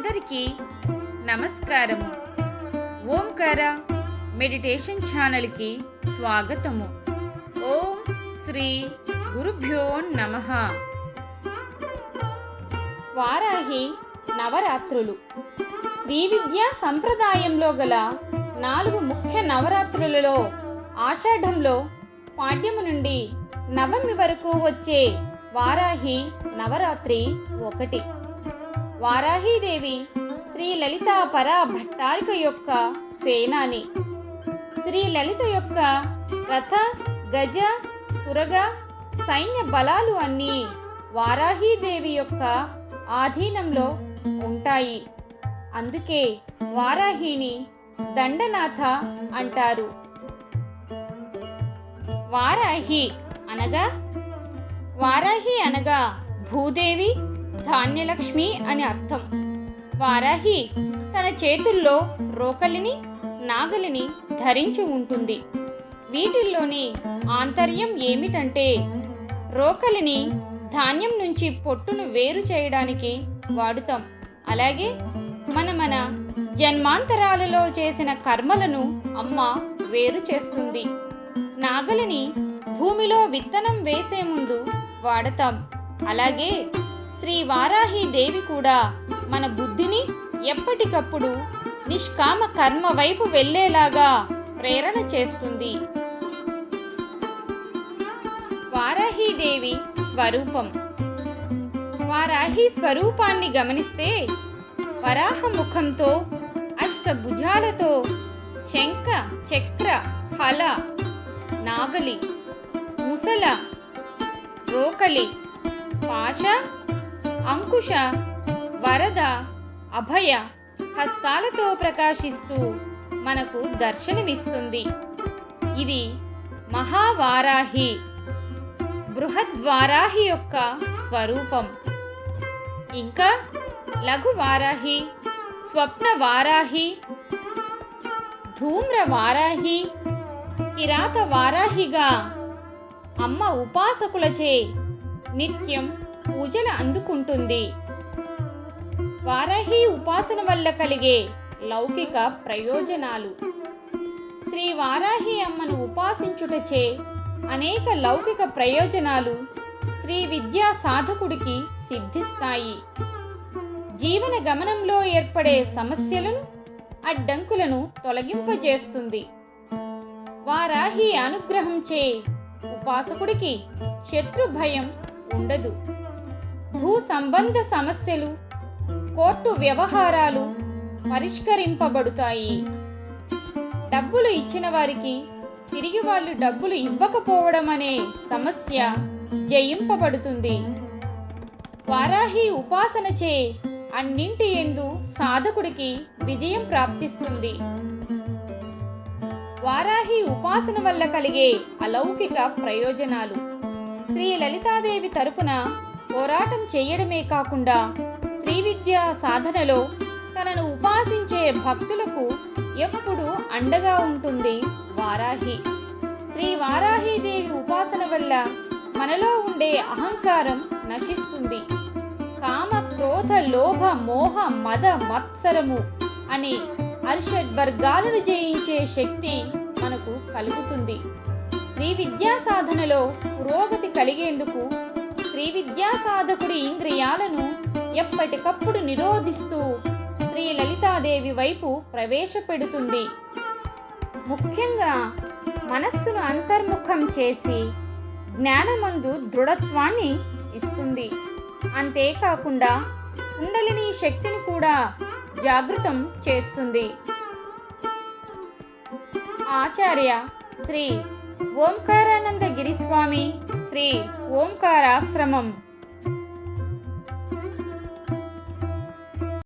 అందరికీ నమస్కారము. ఓంకార మెడిటేషన్ ఛానల్కి స్వాగతము. ఓం శ్రీ గురుభ్యో నమ. వారాహి నవరాత్రులు. శ్రీ విద్యా సంప్రదాయంలో గల నాలుగు ముఖ్య నవరాత్రులలో ఆషాఢంలో పాడ్యము నుండి నవమి వరకు వచ్చే వారాహి నవరాత్రి ఒకటి. వారాహీదేవి శ్రీ లలితా పరా భట్టారిక యొక్క సేనాని. శ్రీ లలిత యొక్క రథ గజ తురగ సైన్య బలాలు అన్నీ వారాహీదేవి యొక్క ఆధీనంలో ఉంటాయి. అందుకే వారాహిని దండనాథ అంటారు. వారాహి అనగా వారాహి అనగా భూదేవి ధాన్యలక్ష్మి అని అర్థం. వారాహి తన చేతుల్లో రోకలిని నాగలిని ధరించి ఉంటుంది. వీటిల్లోని ఆంతర్యం ఏమిటంటే రోకలిని ధాన్యం నుంచి పొట్టును వేరు చేయడానికి వాడుతాం. అలాగే మన మన జన్మాంతరాలలో చేసిన కర్మలను అమ్మ వేరు చేస్తుంది. నాగలిని భూమిలో విత్తనం వేసే ముందు వాడతాం. అలాగే శ్రీ వారాహి దేవి కూడా మన బుద్ధిని ఎప్పటికప్పుడు నిష్కామ కర్మ వైపు వెళ్ళేలాగా ప్రేరణ చేస్తుంది. వారాహీదేవి స్వరూపం. వారాహి స్వరూపాన్ని గమనిస్తే వరాహ ముఖంతో అష్టభుజాలతో శంఖ చక్ర హల నాగలి ముసల రోకలి పాష అంకుశ వరద అభయ హస్తాలతో ప్రకాశిస్తూ మనకు దర్శనమిస్తుంది. ఇది మహావారాహి బృహద్వారాహి యొక్క స్వరూపం. ఇంకా లఘు వారాహి స్వప్న వారాహి ధూమ్ర వారాహి కిరాత వారాహిగా అమ్మ ఉపాసకులచే నిత్యం పూజలు అందుకుంటుంది. వారాహి ఉపాసన వల్ల కలిగే లౌకిక ప్రయోజనాలు. శ్రీ వారాహి అమ్మను ఉపాసించుటచే అనేక లౌకిక ప్రయోజనాలు శ్రీ విద్యా సాధకుడికి సిద్ధిస్తాయి. జీవన గమనంలో ఏర్పడే సమస్యలను అడ్డంకులను తొలగింపజేస్తుంది. వారాహి అనుగ్రహం చే ఉపాసకుడికి శత్రు భయం ఉండదు. భూ సంబంధ సమస్యలు కోర్టు వ్యవహారాలు పరిష్కరింపబడుతాయి. డబ్బులు ఇచ్చిన వారికి తిరిగి వాళ్ళు డబ్బులు ఇవ్వకపోవడం అనే సమస్య జయింపబడుతుంది. వారాహి ఉపాసనచే అన్నింటి ఎందు సాధకుడికి విజయం ప్రాప్తిస్తుంది. వారాహి ఉపాసన వల్ల కలిగే అలౌకిక ప్రయోజనాలు. శ్రీ లలితాదేవి తరపున పోరాటం చేయడమే కాకుండా శ్రీవిద్య సాధనలో తనను ఉపాసించే భక్తులకు ఎప్పుడూ అండగా ఉంటుంది వారాహి. శ్రీ వారాహీదేవి ఉపాసన వల్ల మనలో ఉండే అహంకారం నశిస్తుంది. కామ క్రోధ లోభ మోహ మద మత్సరము అనే అరిషడ్వర్గాలను జయించే శక్తి మనకు కలుగుతుంది. శ్రీ విద్యా సాధనలో పురోగతి కలిగేందుకు శ్రీ విద్యా సాధకుడి ఇంద్రియాలను ఎప్పటికప్పుడు నిరోధిస్తూ శ్రీ లలితాదేవి వైపు ప్రవేశపెడుతుంది. ముఖ్యంగా మనస్సును అంతర్ముఖం చేసి జ్ఞానమందు దృఢత్వాన్ని ఇస్తుంది. అంతేకాకుండా కుండలిని శక్తిని కూడా జాగృతం చేస్తుంది. ఆచార్య శ్రీ ఓంకారానంద గిరిస్వామి శ్రీ ఓంకారాశ్రమం.